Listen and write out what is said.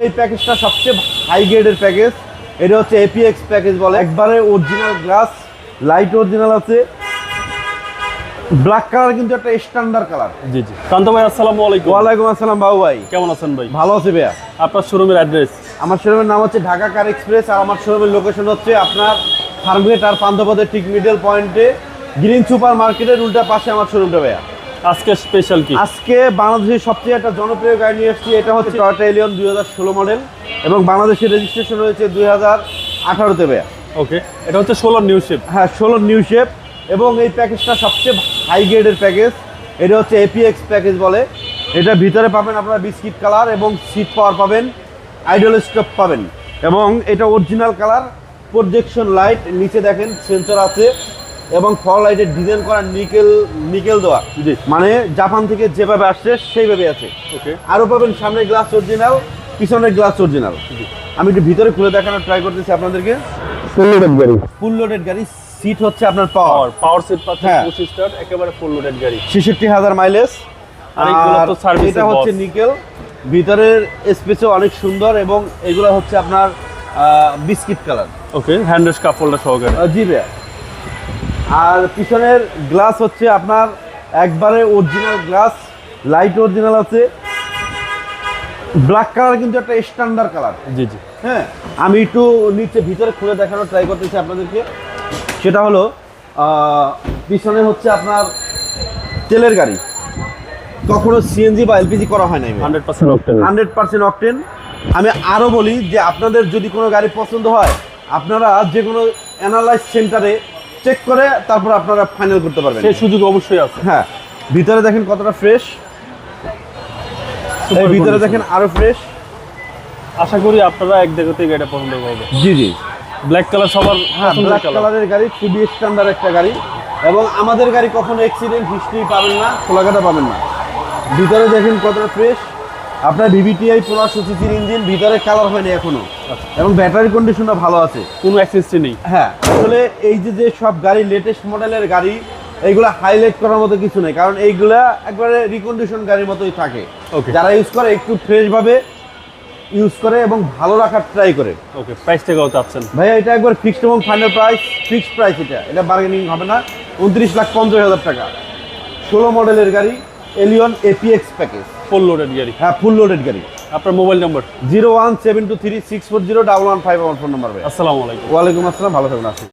এই প্যাকেজটা সবচেয়ে হাই গ্রেডের প্যাকেজ এটা হচ্ছে এপিএক্স প্যাকেজ বলে। একবারে অরিজিনাল গ্লাস লাইট অরিজিনাল আছে। ব্ল্যাক কালার কিন্তু একটা স্ট্যান্ডার্ড কালার জি জি। কান্ত ভাই আসসালামু আলাইকুম। ওয়ালাইকুম আসসালাম বাবু ভাই। কেমন আছেন ভাই? ভালো আছে ভাইয়া। আপনার শোরুমের অ্যাড্রেস আমার শোরুমের নাম হচ্ছে ঢাকা কার এক্সপ্রেস আর আমার শোরুমের লোকেশন হচ্ছে আপনার ফার্মগেট আর পান্থপথের ঠিক মিডল পয়েন্টে গ্রিন সুপার মার্কেটের উল্টা পাশে আমার শোরুমটা ভাইয়া। আজকে স্পেশাল কি? আজকে বাংলাদেশের সবচেয়ে একটা জনপ্রিয় গাড়ি নিয়ে এসেছি এটা হচ্ছে টয়টা এলিয়ন দুই হাজার ষোলো মডেল এবং বাংলাদেশের রেজিস্ট্রেশন হয়েছে দুই হাজার আঠারোতে ভাইয়া। ওকে এটা হচ্ছে ষোলো নিউ শিপ হ্যাঁ ষোলো নিউ শেপ এবং এই প্যাকেজটা সবচেয়ে হাই গ্রেডের প্যাকেজ এটা হচ্ছে এপিএক্স প্যাকেজ বলে। এটা ভিতরে পাবেন আপনারা বিস্কিট কালার এবং সিট পাওয়ার পাবেন আইডল স্টপ পাবেন এবং এটা অরিজিনাল কালার প্রজেকশন লাইট নিচে দেখেন সেন্সর আছে। এবং ফল লাইটের ডিজাইন করা নিকেল নিকেল দেওয়া। মানে জাপান থেকে যেভাবে আসছে সেইভাবে আছে। ওকে আরও পাবেন সামনের গ্লাস অরিজিনাল পিছনের গ্লাস অরিজিনাল আমি একটু ভিতরে খুলে দেখানোর ট্রাই করতেছি আপনাদেরকে। ফুল লোডেড গাড়ি। ফুল লোডেড গাড়ি সিট হচ্ছে আপনার পাওয়ার পাওয়ার সেট পাচ্ছেন হ্যাঁ। পঁচিশ স্টার একেবারে ফুল লোডেড গাড়ি। ছেষট্টি হাজার মাইলেজ আর এটা হচ্ছে। নিকেল ভিতরের স্পেসও অনেক সুন্দর এবং এগুলো হচ্ছে আপনার বিস্কিট কালার ওকে হ্যান্ডেস কাপড়টা সহকারে। জি ভাইয়া। আর পিছনের গ্লাস হচ্ছে আপনার একবারে অরিজিনাল গ্লাস লাইট অরিজিনাল আছে। ব্ল্যাক কালার কিন্তু একটা স্ট্যান্ডার্ড কালার জি জি। হ্যাঁ আমি একটু নিচে ভিতরে খুলে দেখানোর ট্রাই করতেছি আপনাদেরকে। সেটা হলো পিছনে হচ্ছে আপনার তেলের গাড়ি। কখনো সিএনজি বা এলপিজি করা হয় নাই hundred percent octane hundred percent octane আমি আরও বলি যে আপনাদের যদি কোনো গাড়ি পছন্দ হয় আপনারা যে কোনো অ্যানালাইজ সেন্টারে চেক করে তারপর আপনারা ফাইনাল করতে পারবেন। সেই সুযোগ অবশ্যই আছে। হ্যাঁ ভিতরে দেখেন কতটা ফ্রেশ Super ভিতরে দেখেন আরও ফ্রেশ আশা করি আপনারা এক দেখাতেই গাড়িটা পছন্দ করবে জি জি। ব্ল্যাক কালার সবার হ্যাঁ ব্ল্যাক কালারের গাড়ি খুবই স্ট্যান্ডার্ড একটা গাড়ি। এবং আমাদের গাড়ি কখনো অ্যাক্সিডেন্ট হিস্ট্রি পাবেন না খোলাঘাটা পাবেন না। ভিতরে দেখেন কতটা ফ্রেশ আপনার ভিভিটিআই পনেরোশো সিসির ইঞ্জিন ভিতরে কালার হয়নি এখনও। এবং ব্যাটারি কন্ডিশনটা ভালো আছে। কোনো অ্যাক্সেসটি নেই। হ্যাঁ আসলে এই যে যে সব গাড়ি লেটেস্ট মডেলের গাড়ি এইগুলো হাইলাইট করার মতো কিছু নেই। কারণ এইগুলা একবারে রিকন্ডিশন গাড়ির মতোই থাকে। Okay. যারা ইউজ করে একটু ফ্রেশ ভাবে ইউজ করে এবং ভালো রাখার ট্রাই করে। ওকে প্রাইস টাকাও চাচ্ছেন ভাইয়া এটা একবার ফিক্সড এবং ফাইনাল প্রাইস ফিক্সড প্রাইস এটা। এটা বার্গেনিং হবে না। উনত্রিশ লাখ পঞ্চাশ হাজার টাকা। ষোলো মডেলের গাড়ি Allion APX package full loaded গাড়ি। হ্যাঁ ফুল লোডেড গাড়ি। আপনার mobile number zero one seven two three six four zero double one five আমার ফোন নাম্বার ভাই। আসসালামু আলাইকুম। ওয়ালাইকুম আসসালাম ভালো থাকুন আসুন